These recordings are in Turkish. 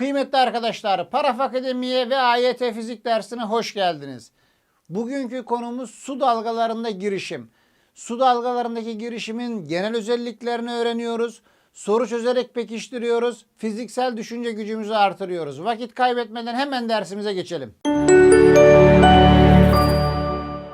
Kıymetli arkadaşlar, Paraf Akademi'ye ve AYT Fizik dersine hoş geldiniz. Bugünkü konumuz su dalgalarında girişim. Su dalgalarındaki girişimin genel özelliklerini öğreniyoruz. Soru çözerek pekiştiriyoruz. Fiziksel düşünce gücümüzü artırıyoruz. Vakit kaybetmeden hemen dersimize geçelim.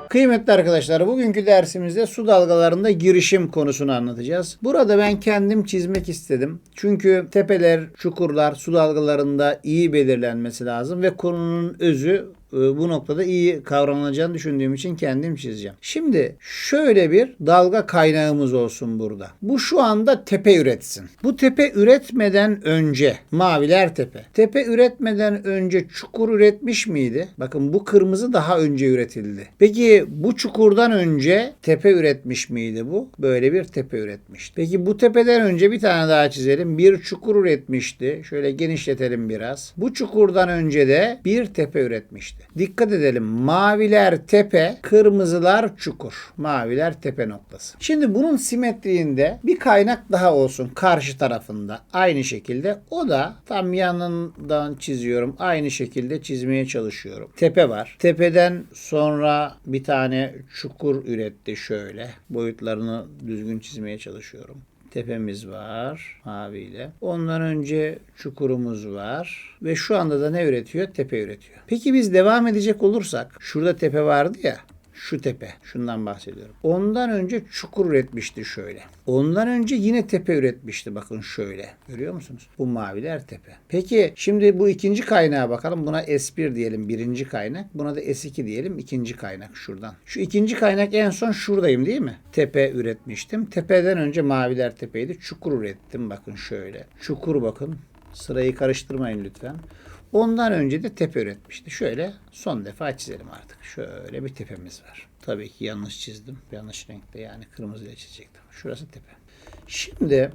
Kıymetli arkadaşlar bugünkü dersimizde su dalgalarında girişim konusunu anlatacağız. Burada ben kendim çizmek istedim. Çünkü tepeler, çukurlar su dalgalarında iyi belirlenmesi lazım ve konunun özü bu noktada iyi kavranılacağını düşündüğüm için kendim çizeceğim. Şimdi şöyle bir dalga kaynağımız olsun burada. Bu şu anda tepe üretsin. Bu tepe üretmeden önce maviler tepe. Tepe üretmeden önce çukur üretmiş miydi? Bakın bu kırmızı daha önce üretildi. Peki bu çukurdan önce tepe üretmiş miydi bu? Böyle bir tepe üretmişti. Peki bu tepeden önce bir tane daha çizelim. Bir çukur üretmişti. Şöyle genişletelim biraz. Bu çukurdan önce de bir tepe üretmişti. Dikkat edelim. Maviler tepe, kırmızılar çukur. Maviler tepe noktası. Şimdi bunun simetriğinde bir kaynak daha olsun karşı tarafında. Aynı şekilde. O da tam yanından çiziyorum. Aynı şekilde çizmeye çalışıyorum. Tepe var. Tepeden sonra bir tane çukur üretti şöyle. Boyutlarını düzgün çizmeye çalışıyorum. Tepemiz var maviyle. Ondan önce çukurumuz var. Ve şu anda da ne üretiyor? Tepe üretiyor. Peki biz devam edecek olursak şurada tepe vardı ya. Şu tepe. Şundan bahsediyorum. Ondan önce çukur üretmişti şöyle. Ondan önce yine tepe üretmişti. Bakın şöyle. Görüyor musunuz? Bu maviler tepe. Peki şimdi bu ikinci kaynağa bakalım. Buna S1 diyelim birinci kaynak. Buna da S2 diyelim ikinci kaynak şuradan. Şu ikinci kaynak en son şuradayım değil mi? Tepe üretmiştim. Tepeden önce maviler tepeydi. Çukur ürettim. Bakın şöyle. Çukur bakın. Sırayı karıştırmayın lütfen. Ondan önce de tepe üretmişti. Şöyle son defa çizelim artık. Şöyle bir tepemiz var. Tabii ki yanlış çizdim. Yanlış renkte yani kırmızıyla çizecektim. Şurası tepe. Şimdi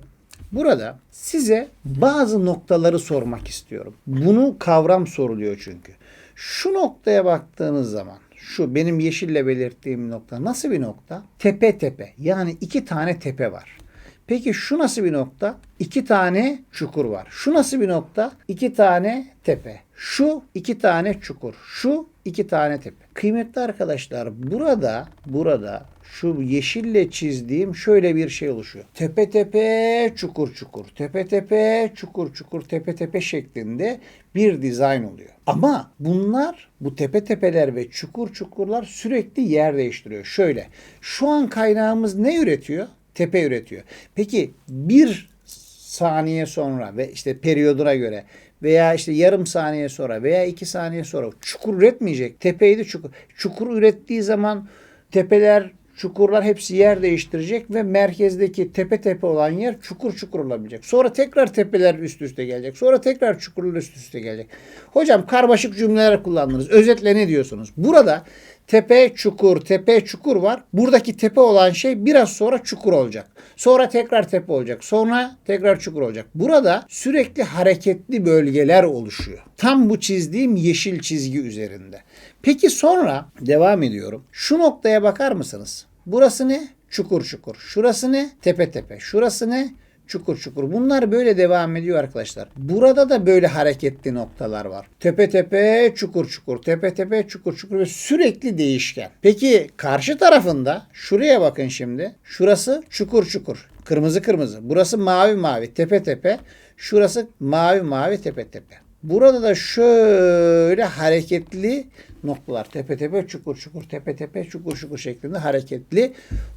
burada size bazı noktaları sormak istiyorum. Bunu kavram soruluyor çünkü. Şu noktaya baktığınız zaman şu benim yeşille belirttiğim nokta nasıl bir nokta? Tepe tepe. Yani iki tane tepe var. Peki şu nasıl bir nokta? İki tane çukur var. Şu nasıl bir nokta? İki tane tepe. Şu iki tane çukur. Şu iki tane tepe. Kıymetli arkadaşlar burada burada şu yeşille çizdiğim şöyle bir şey oluşuyor. Tepe tepe çukur çukur. Tepe tepe çukur çukur. Tepe tepe şeklinde bir dizayn oluyor. Ama bunlar bu tepe tepeler ve çukur çukurlar sürekli yer değiştiriyor. Şöyle şu an kaynağımız ne üretiyor? Tepe üretiyor. Peki bir saniye sonra ve işte periyoduna göre veya işte yarım saniye sonra veya iki saniye sonra çukur üretmeyecek. Tepeydi çukur. Çukur ürettiği zaman tepeler çukurlar hepsi yer değiştirecek ve merkezdeki tepe tepe olan yer çukur çukur olabilecek. Sonra tekrar tepeler üst üste gelecek. Sonra tekrar çukurlar üst üste gelecek. Hocam karmaşık cümleler kullandınız. Özetle ne diyorsunuz? Burada tepe çukur tepe çukur var. Buradaki tepe olan şey biraz sonra çukur olacak. Sonra tekrar tepe olacak. Sonra tekrar çukur olacak. Burada sürekli hareketli bölgeler oluşuyor. Tam bu çizdiğim yeşil çizgi üzerinde. Peki sonra devam ediyorum. Şu noktaya bakar mısınız? Burası ne? Çukur çukur. Şurası ne? Tepe tepe. Şurası ne? Çukur çukur. Bunlar böyle devam ediyor arkadaşlar. Burada da böyle hareketli noktalar var. Tepe tepe çukur çukur. Tepe tepe çukur çukur ve sürekli değişken. Peki karşı tarafında şuraya bakın şimdi. Şurası çukur çukur. Kırmızı kırmızı. Burası mavi mavi. Tepe tepe. Şurası mavi mavi tepe tepe. Burada da şöyle hareketli noktalar. Tepe tepe çukur çukur tepe tepe çukur çukur şeklinde hareketli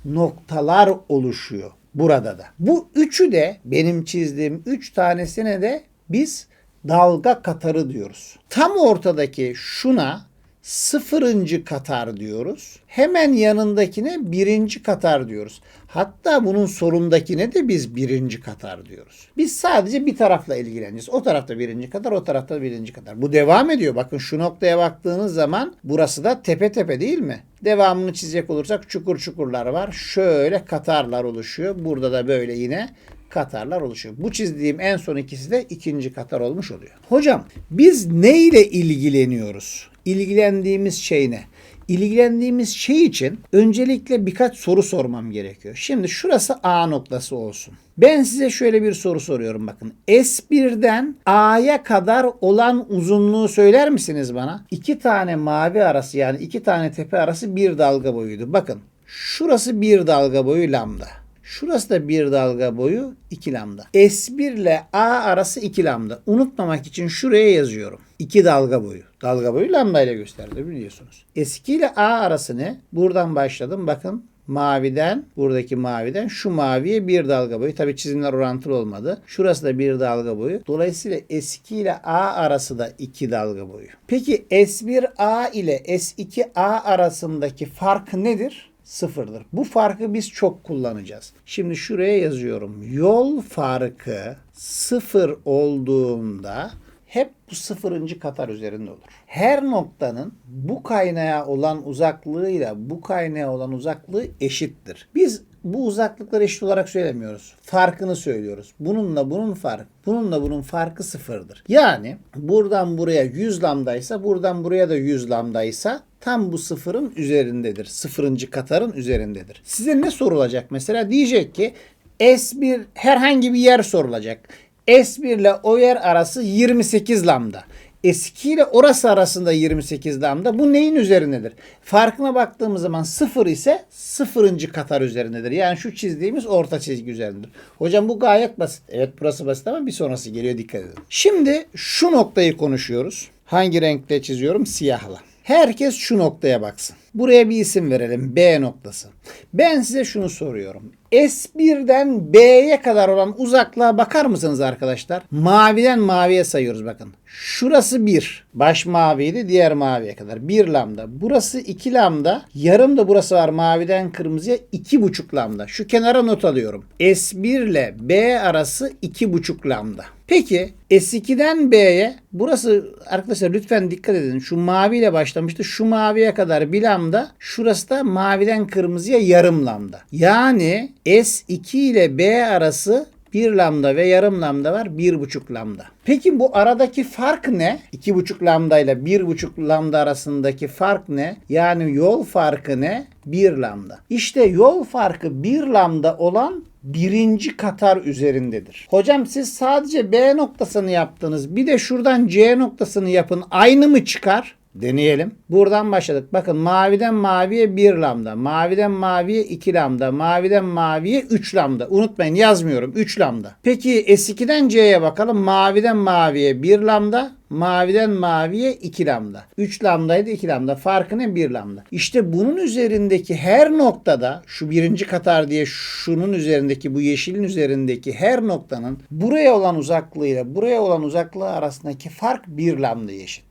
noktalar oluşuyor burada da. Bu üçü de benim çizdiğim üç tanesine de biz dalga katarı diyoruz. Tam ortadaki şuna sıfırıncı katar diyoruz. Hemen yanındakine birinci katar diyoruz. Hatta bunun solundakine de biz birinci katar diyoruz. Biz sadece bir tarafla ilgileneceğiz. O tarafta birinci katar, o tarafta birinci katar. Bu devam ediyor. Bakın şu noktaya baktığınız zaman burası da tepe tepe değil mi? Devamını çizecek olursak çukur çukurlar var. Şöyle katarlar oluşuyor. Burada da böyle yine katarlar oluşuyor. Bu çizdiğim en son ikisi de ikinci katar olmuş oluyor. Hocam biz ne ile ilgileniyoruz? İlgilendiğimiz şey ne? ilgilendiğimiz şey için öncelikle birkaç soru sormam gerekiyor. Şimdi şurası A noktası olsun. Ben size şöyle bir soru soruyorum bakın. S1'den A'ya kadar olan uzunluğu söyler misiniz bana? İki tane mavi arası yani iki tane tepe arası bir dalga boyuydu. Bakın şurası bir dalga boyu lambda. Şurası da bir dalga boyu 2 lambda. S1 ile A arası 2 lambda. Unutmamak için şuraya yazıyorum. 2 dalga boyu. Dalga boyu lambda ile gösterdi biliyorsunuz. S2 ile A arası ne? Buradan başladım. Bakın maviden buradaki maviden şu maviye bir dalga boyu. Tabi çizimler orantılı olmadı. Şurası da bir dalga boyu. Dolayısıyla S2 ile A arası da 2 dalga boyu. Peki S1A ile S2A arasındaki fark nedir? Sıfırdır. Bu farkı biz çok kullanacağız. Şimdi şuraya yazıyorum. Yol farkı sıfır olduğunda hep bu sıfırıncı katar üzerinde olur. Her noktanın bu kaynağa olan uzaklığıyla bu kaynağa olan uzaklığı eşittir. Biz bu uzaklıkları eşit olarak söylemiyoruz. Farkını söylüyoruz. Bununla bunun farkı, bununla bunun farkı sıfırdır. Yani buradan buraya 100 lambdaysa buradan buraya da 100 lambdaysa tam bu sıfırın üzerindedir. Sıfırıncı katarın üzerindedir. Size ne sorulacak mesela? Diyecek ki S1 herhangi bir yer sorulacak. S1 ile o yer arası 28 lambda. S2 ile orası arasında 28 lambda. Bu neyin üzerindedir? Farkına baktığımız zaman 0 ise sıfırıncı katar üzerindedir. Yani şu çizdiğimiz orta çizgi üzerindedir. Hocam bu gayet basit. Evet burası basit ama bir sonrası geliyor dikkat edin. Şimdi şu noktayı konuşuyoruz. Hangi renkle çiziyorum? Siyahla. Herkes şu noktaya baksın. Buraya bir isim verelim. B noktası. Ben size şunu soruyorum. S1'den B'ye kadar olan uzaklığa bakar mısınız arkadaşlar? Maviden maviye sayıyoruz bakın. Şurası 1. Baş maviydi diğer maviye kadar. 1 lambda. Burası 2 lambda. Yarım da burası var maviden kırmızıya 2,5 lambda. Şu kenara not alıyorum. S1 ile B arası 2,5 lambda. Peki S2'den B'ye burası arkadaşlar lütfen dikkat edin. Şu maviyle başlamıştı. Şu maviye kadar bir lambda. Şurası da maviden kırmızıya yarım lambda. Yani S2 ile B arası 1 lambda ve yarım lambda var. 1,5 lambda. Peki bu aradaki fark ne? 2,5 lambda ile 1,5 lambda arasındaki fark ne? Yani yol farkı ne? 1 lambda. İşte yol farkı 1 lambda olan birinci katar üzerindedir. Hocam siz sadece B noktasını yaptınız. Bir de şuradan C noktasını yapın. Aynı mı çıkar? Deneyelim. Buradan başladık. Bakın maviden maviye 1 lambda. Maviden maviye 2 lambda. Maviden maviye 3 lambda. Unutmayın yazmıyorum. 3 lambda. Peki S2'den C'ye bakalım. Maviden maviye 1 lambda. Maviden maviye 2 lambda. 3 lambdaydı 2 lambda. Farkı ne? 1 lambda. İşte bunun üzerindeki her noktada şu birinci katar diye şunun üzerindeki bu yeşilin üzerindeki her noktanın buraya olan uzaklığıyla buraya olan uzaklığı arasındaki fark 1 lambda eşit.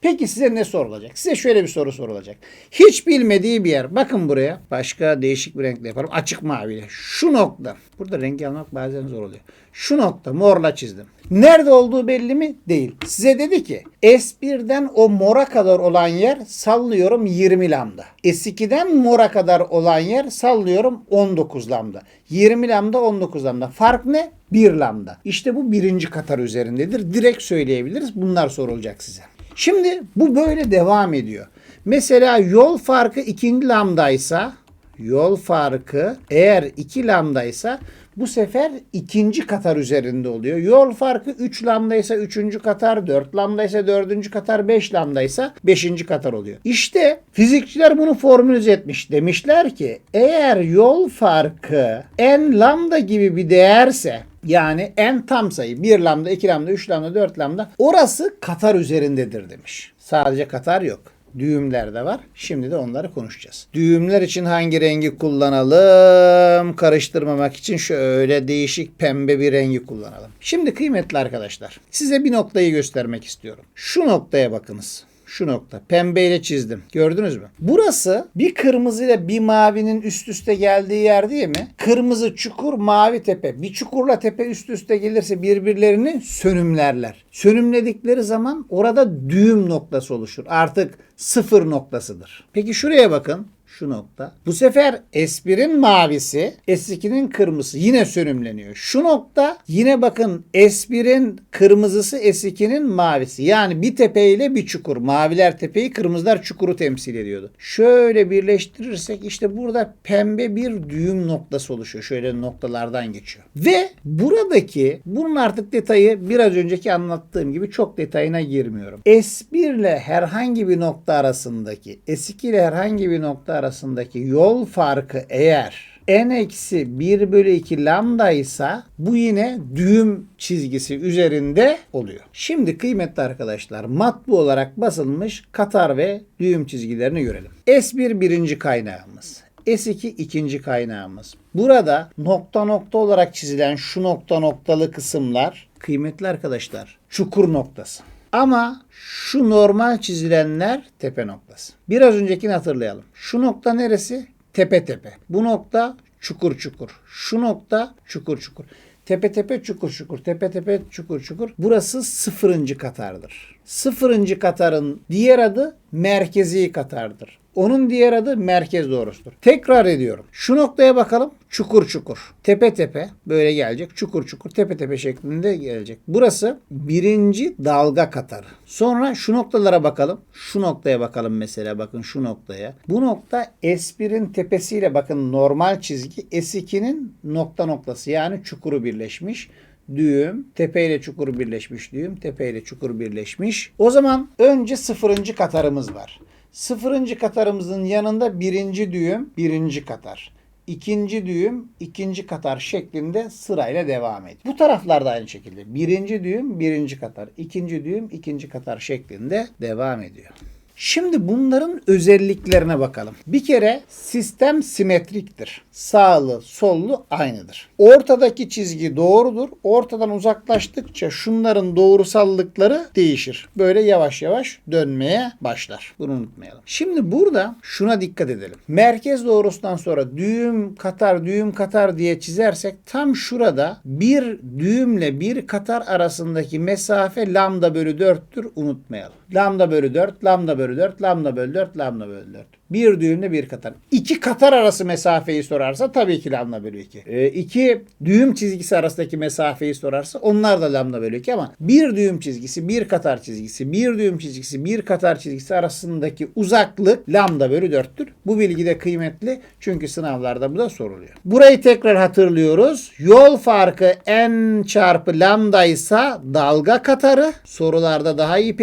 Peki size ne sorulacak? Size şöyle bir soru sorulacak. Hiç bilmediği bir yer. Bakın buraya. Başka değişik bir renkle yaparım. Açık maviyle. Şu nokta. Burada rengi almak bazen zor oluyor. Şu nokta morla çizdim. Nerede olduğu belli mi? Değil. Size dedi ki S1'den o mora kadar olan yer sallıyorum 20 lambda. S2'den mora kadar olan yer sallıyorum 19 lambda. 20 lambda 19 lambda. Fark ne? 1 lambda. İşte bu birinci katar üzerindedir. Direkt söyleyebiliriz. Bunlar sorulacak size. Şimdi bu böyle devam ediyor. Mesela yol farkı 2 lambdaysa yol farkı eğer 2 lambdaysa bu sefer ikinci katar üzerinde oluyor. Yol farkı 3 lambdaysa 3. katar, 4 lambdaysa 4. katar, 5 lambdaysa 5. katar oluyor. İşte fizikçiler bunu formülize etmiş. Demişler ki eğer yol farkı n lambda gibi bir değerse yani en tam sayı 1 lambda, 2 lambda, 3 lambda, 4 lambda orası katar üzerindedir demiş. Sadece katar yok. Düğümler de var. Şimdi de onları konuşacağız. Düğümler için hangi rengi kullanalım? Karıştırmamak için şöyle değişik pembe bir rengi kullanalım. Şimdi kıymetli arkadaşlar size bir noktayı göstermek istiyorum. Şu noktaya bakınız. Şu nokta. Pembeyle çizdim. Gördünüz mü? Burası bir kırmızı ile bir mavinin üst üste geldiği yer değil mi? Kırmızı çukur, mavi tepe. Bir çukurla tepe üst üste gelirse birbirlerini sönümlerler. Sönümledikleri zaman orada düğüm noktası oluşur. Artık sıfır noktasıdır. Peki şuraya bakın. Şu nokta. Bu sefer S1'in mavisi S2'nin kırmızısı yine sönümleniyor. Şu nokta yine bakın S1'in kırmızısı S2'nin mavisi. Yani bir tepe ile bir çukur. Maviler tepeyi kırmızılar çukuru temsil ediyordu. Şöyle birleştirirsek işte burada pembe bir düğüm noktası oluşuyor. Şöyle noktalardan geçiyor. Ve buradaki bunun artık detayı biraz önceki anlattığım gibi çok detayına girmiyorum. S1 ile herhangi bir nokta arasındaki S2 ile herhangi bir nokta arasındaki yol farkı eğer n eksi 1 bölü 2 lambda ise bu yine düğüm çizgisi üzerinde oluyor. Şimdi kıymetli arkadaşlar matbu olarak basılmış katar ve düğüm çizgilerini görelim. S1 birinci kaynağımız. S2 ikinci kaynağımız. Burada nokta nokta olarak çizilen şu nokta noktalı kısımlar kıymetli arkadaşlar çukur noktası. Ama şu normal çizilenler tepe noktası. Biraz öncekini hatırlayalım. Şu nokta neresi? Tepe tepe. Bu nokta çukur çukur. Şu nokta çukur çukur. Tepe tepe çukur çukur. Tepe tepe çukur çukur. Burası sıfırıncı katardır. Sıfırıncı katarın diğer adı merkezi katardır. Onun diğer adı merkez doğrusudur. Tekrar ediyorum. Şu noktaya bakalım. Çukur çukur. Tepe tepe böyle gelecek. Çukur çukur tepe tepe şeklinde gelecek. Burası birinci dalga katarı. Sonra şu noktalara bakalım. Şu noktaya bakalım mesela bakın şu noktaya. Bu nokta S1'in tepesiyle bakın normal çizgi S2'nin nokta noktası yani çukuru birleşmiş düğüm, tepe ile çukur birleşmiş düğüm, tepe ile çukur birleşmiş. O zaman önce sıfırıncı katarımız var. Sıfırıncı katarımızın yanında birinci düğüm, birinci katar. ikinci düğüm, ikinci katar şeklinde sırayla devam ediyor. Bu taraflarda aynı şekilde. Birinci düğüm, birinci katar. ikinci düğüm, ikinci katar şeklinde devam ediyor. Şimdi bunların özelliklerine bakalım. Bir kere sistem simetriktir. Sağlı, sollu aynıdır. Ortadaki çizgi doğrudur. Ortadan uzaklaştıkça şunların doğrusallıkları değişir. Böyle yavaş yavaş dönmeye başlar. Bunu unutmayalım. Şimdi burada şuna dikkat edelim. Merkez doğrusundan sonra düğüm katar, düğüm katar diye çizersek tam şurada bir düğümle bir katar arasındaki mesafe lambda bölü 4'tür unutmayalım. Lambda bölü 4, lambda bölü 4, lambda bölü 4, lambda bölü 4. Bir düğümle bir katar. İki katar arası mesafeyi sorarsa tabii ki lambda bölü 2. Ee, iki düğüm çizgisi arasındaki mesafeyi sorarsa onlar da lambda bölü 2 ama bir düğüm çizgisi, bir katar çizgisi, bir düğüm çizgisi, bir katar çizgisi arasındaki uzaklık lambda bölü 4'tür. Bu bilgi de kıymetli çünkü sınavlarda bu da soruluyor. Burayı tekrar hatırlıyoruz. Yol farkı n çarpı lambda ise dalga katarı. Sorularda daha iyi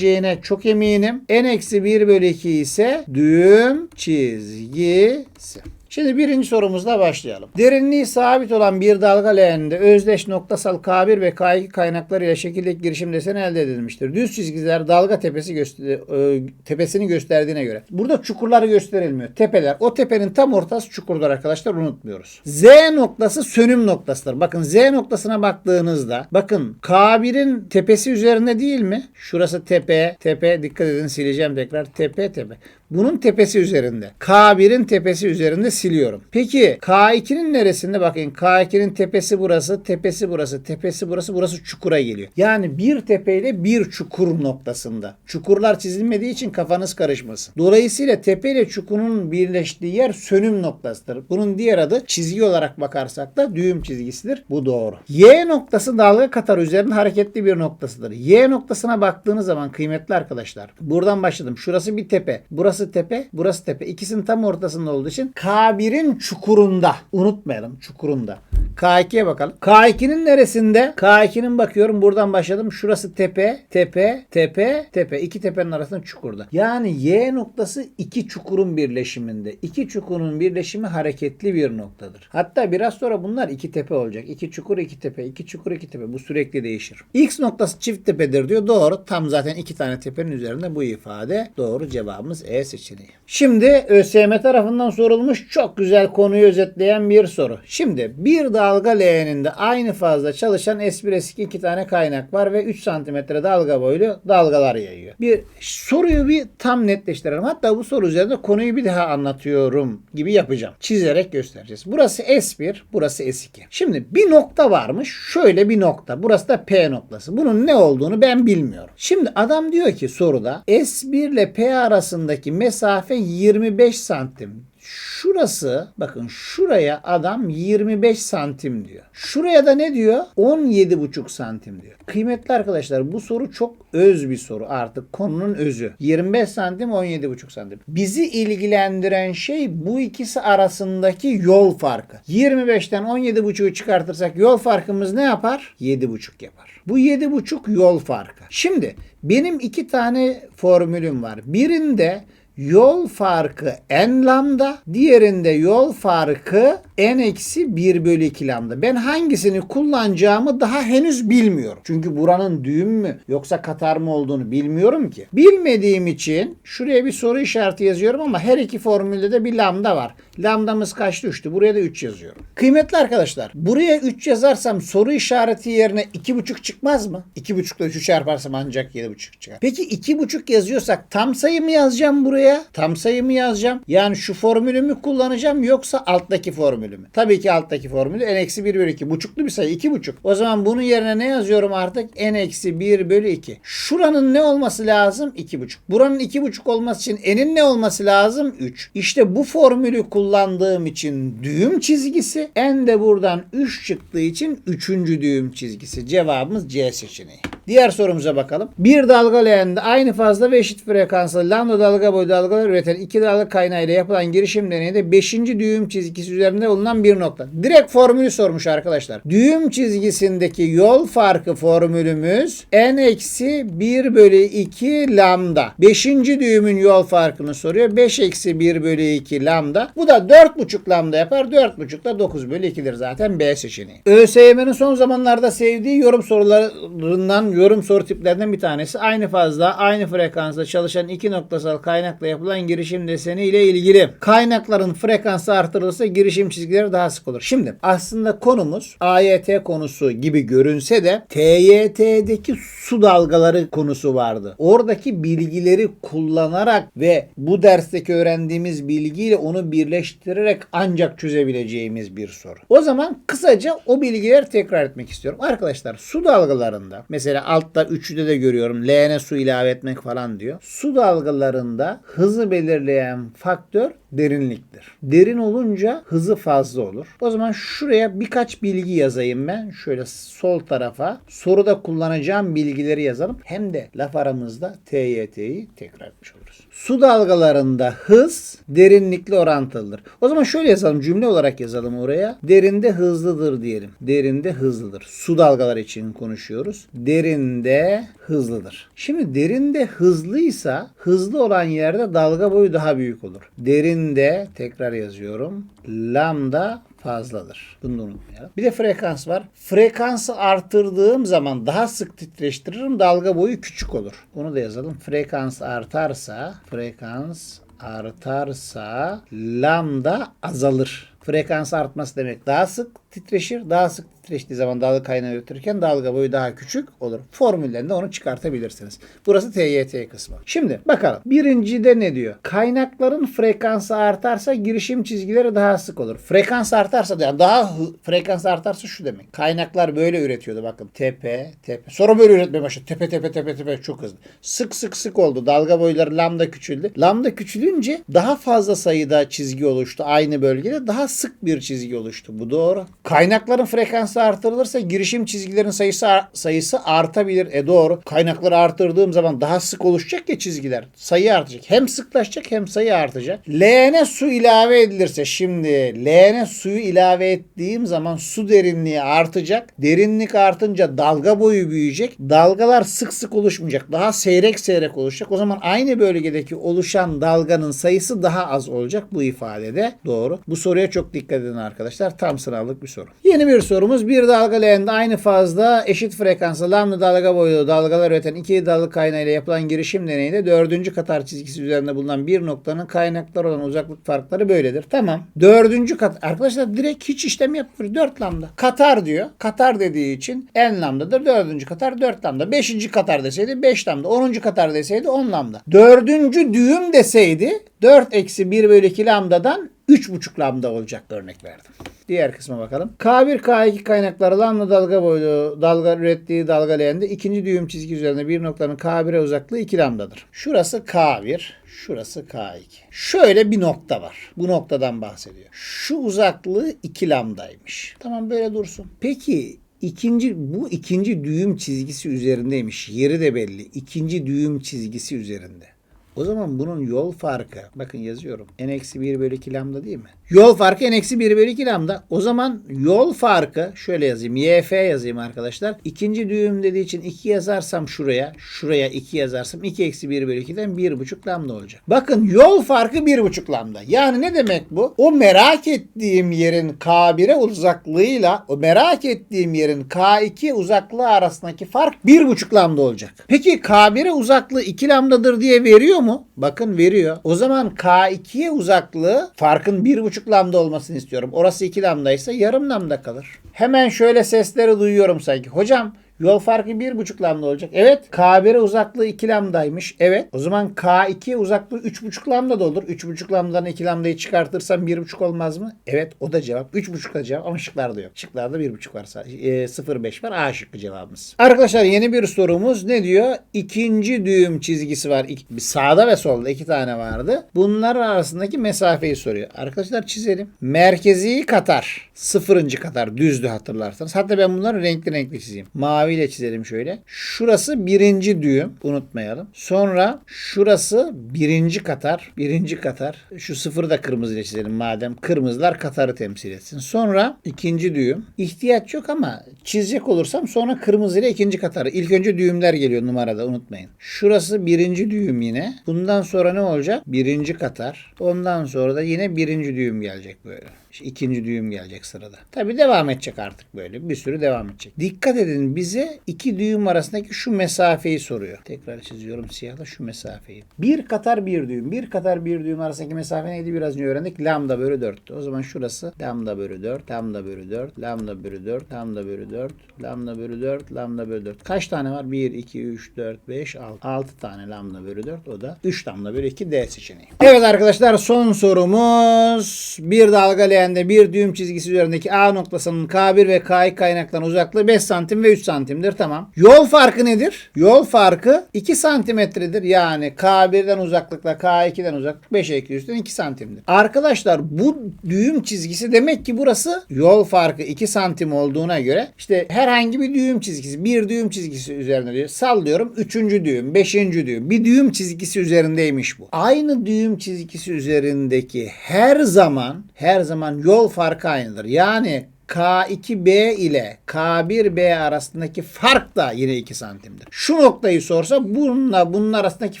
pekişeceğine çok eminim. n eksi 1 bölü 2 ise düğüm çizgisi. Şimdi birinci sorumuzla başlayalım. Derinliği sabit olan bir dalga leğeninde özdeş noktasal K1 ve K2 kaynaklarıyla şekildeki girişim deseni elde edilmiştir. Düz çizgiler dalga tepesi göster e, tepesini gösterdiğine göre. Burada çukurları gösterilmiyor. Tepeler. O tepenin tam ortası çukurdur arkadaşlar unutmuyoruz. Z noktası sönüm noktasıdır. Bakın Z noktasına baktığınızda bakın K1'in tepesi üzerinde değil mi? Şurası tepe. Tepe dikkat edin sileceğim tekrar. Tepe tepe. Bunun tepesi üzerinde. K1'in tepesi üzerinde siliyorum. Peki K2'nin neresinde? Bakın K2'nin tepesi burası, tepesi burası, tepesi burası, burası çukura geliyor. Yani bir tepeyle bir çukur noktasında. Çukurlar çizilmediği için kafanız karışmasın. Dolayısıyla tepe ile çukurun birleştiği yer sönüm noktasıdır. Bunun diğer adı çizgi olarak bakarsak da düğüm çizgisidir. Bu doğru. Y noktası dalga katar üzerinde hareketli bir noktasıdır. Y noktasına baktığınız zaman kıymetli arkadaşlar. Buradan başladım. Şurası bir tepe. Burası tepe, burası tepe. İkisinin tam ortasında olduğu için K1'in çukurunda. Unutmayalım çukurunda. K2'ye bakalım. K2'nin neresinde? K2'nin bakıyorum buradan başladım. Şurası tepe, tepe, tepe, tepe. İki tepenin arasında çukurda. Yani Y noktası iki çukurun birleşiminde. İki çukurun birleşimi hareketli bir noktadır. Hatta biraz sonra bunlar iki tepe olacak. İki çukur, iki tepe, iki çukur, iki tepe. Bu sürekli değişir. X noktası çift tepedir diyor. Doğru. Tam zaten iki tane tepenin üzerinde bu ifade. Doğru cevabımız E seçeneği. Şimdi ÖSYM tarafından sorulmuş çok güzel konuyu özetleyen bir soru. Şimdi bir dalga leğeninde aynı fazla çalışan S1 S2 iki tane kaynak var ve 3 santimetre dalga boylu dalgalar yayıyor. Bir soruyu bir tam netleştirelim. Hatta bu soru üzerinde konuyu bir daha anlatıyorum gibi yapacağım. Çizerek göstereceğiz. Burası S1, burası S2. Şimdi bir nokta varmış. Şöyle bir nokta. Burası da P noktası. Bunun ne olduğunu ben bilmiyorum. Şimdi adam diyor ki soruda S1 ile P arasındaki mesafe 25 santim. Şurası bakın şuraya adam 25 santim diyor. Şuraya da ne diyor? 17,5 santim diyor. Kıymetli arkadaşlar bu soru çok öz bir soru artık konunun özü. 25 santim 17,5 santim. Bizi ilgilendiren şey bu ikisi arasındaki yol farkı. 25'ten 17,5'u çıkartırsak yol farkımız ne yapar? 7,5 yapar. Bu 7,5 yol farkı. Şimdi benim iki tane formülüm var. Birinde yol farkı n lambda, diğerinde yol farkı n eksi 1 bölü 2 lambda. Ben hangisini kullanacağımı daha henüz bilmiyorum. Çünkü buranın düğüm mü yoksa katar mı olduğunu bilmiyorum ki. Bilmediğim için şuraya bir soru işareti yazıyorum ama her iki formülde de bir lambda var. Lambdamız kaç düştü? Buraya da 3 yazıyorum. Kıymetli arkadaşlar buraya 3 yazarsam soru işareti yerine 2,5 çıkmaz mı? 2,5 ile 3'ü çarparsam ancak 7,5 çıkar. Peki 2,5 yazıyorsak tam sayı mı yazacağım buraya? Tam sayı mı yazacağım? Yani şu formülü mü kullanacağım yoksa alttaki formülü mü? Tabii ki alttaki formülü n eksi 1 bölü 2. Buçuklu bir sayı 2,5. O zaman bunun yerine ne yazıyorum artık? n eksi 1 bölü 2. Şuranın ne olması lazım? 2,5. Buranın 2,5 olması için n'in ne olması lazım? 3. İşte bu formülü kullandığım için düğüm çizgisi n de buradan 3 çıktığı için 3. düğüm çizgisi. Cevabımız C seçeneği. Diğer sorumuza bakalım. Bir dalga leğende aynı fazla ve eşit frekanslı lambda dalga boyu dalgalar üreten iki dalga kaynağıyla yapılan girişim deneyinde 5. düğüm çizgisi üzerinde bulunan bir nokta. Direkt formülü sormuş arkadaşlar. Düğüm çizgisindeki yol farkı formülümüz n eksi 1 bölü 2 lambda. 5. düğümün yol farkını soruyor. 5 eksi 1 bölü 2 lambda. Bu da 4,5 lambda yapar. 4,5 da 9 bölü 2'dir zaten B seçeneği. ÖSYM'nin son zamanlarda sevdiği yorum sorularından yorum soru tiplerinden bir tanesi. Aynı fazla, aynı frekansta çalışan iki noktasal kaynakla yapılan girişim deseni ile ilgili. Kaynakların frekansı artırılırsa girişim çizgileri daha sık olur. Şimdi aslında konumuz AYT konusu gibi görünse de TYT'deki su dalgaları konusu vardı. Oradaki bilgileri kullanarak ve bu dersteki öğrendiğimiz bilgiyle onu birleştirerek ancak çözebileceğimiz bir soru. O zaman kısaca o bilgileri tekrar etmek istiyorum. Arkadaşlar su dalgalarında mesela altta üçüde de görüyorum leğene su ilave etmek falan diyor. Su dalgalarında hızı belirleyen faktör derinliktir. Derin olunca hızı fazla olur. O zaman şuraya birkaç bilgi yazayım ben. Şöyle sol tarafa soruda kullanacağım bilgileri yazalım. Hem de laf aramızda TYT'yi tekrar etmiş oluruz. Su dalgalarında hız derinlikle orantılıdır. O zaman şöyle yazalım cümle olarak yazalım oraya. Derinde hızlıdır diyelim. Derinde hızlıdır. Su dalgaları için konuşuyoruz. Derinde hızlıdır. Şimdi derinde hızlıysa hızlı olan yerde dalga boyu daha büyük olur. Derinde tekrar yazıyorum. Lambda fazladır. Bunu da unutmayalım. Bir de frekans var. Frekansı artırdığım zaman daha sık titreştiririm. Dalga boyu küçük olur. Onu da yazalım. Frekans artarsa frekans artarsa lambda azalır. Frekans artması demek daha sık titreşir. Daha sık titreştiği zaman dalga kaynağı götürürken dalga boyu daha küçük olur. Formülden de onu çıkartabilirsiniz. Burası TYT kısmı. Şimdi bakalım. Birincide ne diyor? Kaynakların frekansı artarsa girişim çizgileri daha sık olur. Frekans artarsa yani daha frekans artarsa şu demek. Kaynaklar böyle üretiyordu bakın. Tepe, tepe. Sonra böyle üretmeye başladı. Tepe, tepe, tepe, tepe çok hızlı. Sık sık sık oldu. Dalga boyları lambda küçüldü. Lambda küçülünce daha fazla sayıda çizgi oluştu. Aynı bölgede daha sık bir çizgi oluştu. Bu doğru. Kaynakların frekansı artırılırsa girişim çizgilerin sayısı sayısı artabilir. E doğru. Kaynakları artırdığım zaman daha sık oluşacak ya çizgiler. Sayı artacak. Hem sıklaşacak hem sayı artacak. Leğene su ilave edilirse şimdi leğene suyu ilave ettiğim zaman su derinliği artacak. Derinlik artınca dalga boyu büyüyecek. Dalgalar sık sık oluşmayacak. Daha seyrek seyrek oluşacak. O zaman aynı bölgedeki oluşan dalganın sayısı daha az olacak bu ifadede. Doğru. Bu soruya çok dikkat edin arkadaşlar. Tam sınavlık bir soru. Yeni bir sorumuz. Bir dalga leğende aynı fazla eşit frekanslı lambda dalga boyu dalgalar üreten iki dalga kaynağıyla yapılan girişim deneyinde dördüncü katar çizgisi üzerinde bulunan bir noktanın kaynaklar olan uzaklık farkları böyledir. Tamam. Dördüncü kat arkadaşlar direkt hiç işlem yapmıyor. Dört lambda. Katar diyor. Katar dediği için n lambdadır. Dördüncü katar dört lambda. Beşinci katar deseydi beş lambda. Onuncu katar deseydi on lambda. Dördüncü düğüm deseydi 4 eksi 1 bölü 2 lambdadan 3,5 lambda olacak örnek verdim. Diğer kısma bakalım. K1, K2 kaynakları lambda dalga boylu dalga ürettiği dalga leğende ikinci düğüm çizgi üzerinde bir noktanın K1'e uzaklığı 2 lambdadır. Şurası K1, şurası K2. Şöyle bir nokta var. Bu noktadan bahsediyor. Şu uzaklığı 2 lambdaymış. Tamam böyle dursun. Peki ikinci bu ikinci düğüm çizgisi üzerindeymiş. Yeri de belli. İkinci düğüm çizgisi üzerinde. O zaman bunun yol farkı bakın yazıyorum. n-1 bölü 2 lambda değil mi? Yol farkı n-1 bölü 2 lambda. O zaman yol farkı şöyle yazayım. YF yazayım arkadaşlar. İkinci düğüm dediği için 2 yazarsam şuraya. Şuraya 2 yazarsam 2 eksi 1 bölü 2'den 1,5 lambda olacak. Bakın yol farkı 1,5 lambda. Yani ne demek bu? O merak ettiğim yerin K1'e uzaklığıyla o merak ettiğim yerin K2 uzaklığı arasındaki fark 1,5 lambda olacak. Peki K1'e uzaklığı 2 lambdadır diye veriyor mu? Bakın veriyor. O zaman K2'ye uzaklığı farkın 1,5 lambda olmasını istiyorum. Orası 2 lambda ise yarım lambda kalır. Hemen şöyle sesleri duyuyorum sanki. Hocam Yol farkı 1,5 lambda olacak. Evet. K1'e uzaklığı 2 lambdaymış. Evet. O zaman K2'ye uzaklığı 3,5 lambda da olur. 3,5 lambdadan 2 lambdayı çıkartırsam 1,5 olmaz mı? Evet. O da cevap. 3,5 da cevap ama şıklarda yok. Şıklarda 1,5 varsa. E, 0,5 var. A şıkkı cevabımız. Arkadaşlar yeni bir sorumuz ne diyor? İkinci düğüm çizgisi var. İk- Sağda ve solda iki tane vardı. Bunlar arasındaki mesafeyi soruyor. Arkadaşlar çizelim. Merkezi katar. Sıfırıncı katar. Düzdü hatırlarsanız. Hatta ben bunları renkli renkli çizeyim. Maviyle çizelim şöyle. Şurası birinci düğüm. Unutmayalım. Sonra şurası birinci katar. Birinci katar. Şu sıfırı da kırmızıyla çizelim madem. Kırmızılar katarı temsil etsin. Sonra ikinci düğüm. İhtiyaç yok ama çizecek olursam sonra kırmızıyla ikinci katarı. İlk önce düğümler geliyor numarada unutmayın. Şurası birinci düğüm yine. Bundan sonra ne olacak? Birinci katar. Ondan sonra da yine birinci düğüm gelecek böyle. İkinci düğüm gelecek sırada. Tabi devam edecek artık böyle. Bir sürü devam edecek. Dikkat edin bize iki düğüm arasındaki şu mesafeyi soruyor. Tekrar çiziyorum siyahla şu mesafeyi. Bir katar bir düğüm. Bir katar bir düğüm arasındaki mesafe neydi? Biraz önce öğrendik. Lambda bölü 4'tü. O zaman şurası lambda bölü 4. Lambda bölü 4. Lambda bölü 4. Lambda bölü 4. Lambda bölü 4. Lambda bölü 4. Kaç tane var? 1, 2, 3, 4, 5, 6. 6 tane lambda bölü 4. O da 3 lambda bölü 2 D seçeneği. Evet arkadaşlar son sorumuz. Bir dalga leğende bir düğüm çizgisi üzerindeki A noktasının K1 ve K2 kaynaklarının uzaklığı 5 santim ve 3 santimdir. Tamam. Yol farkı nedir? Yol farkı 2 santimetredir. Yani K1'den uzaklıkla K2'den uzaklık 5 eksi üstten 2 santimdir. Arkadaşlar bu düğüm çizgisi demek ki burası yol farkı 2 santim olduğuna göre işte herhangi bir düğüm çizgisi bir düğüm çizgisi üzerinde diyor. Sallıyorum 3. düğüm 5. düğüm bir düğüm çizgisi üzerindeymiş bu. Aynı düğüm çizgisi üzerindeki her zaman her zaman yol farkı aynıdır. Yani K2B ile K1B arasındaki fark da yine 2 santimdir. Şu noktayı sorsa bununla bunun arasındaki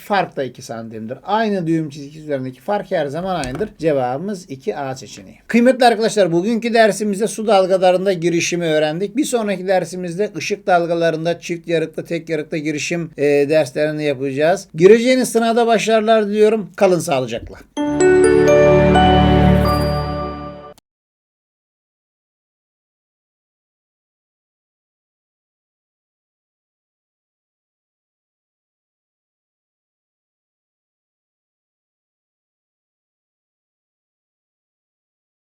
fark da 2 santimdir. Aynı düğüm çizgisi üzerindeki fark her zaman aynıdır. Cevabımız 2A seçeneği. Kıymetli arkadaşlar bugünkü dersimizde su dalgalarında girişimi öğrendik. Bir sonraki dersimizde ışık dalgalarında çift yarıklı tek yarıklı girişim e, derslerini yapacağız. Gireceğiniz sınavda başarılar diliyorum. Kalın sağlıcakla.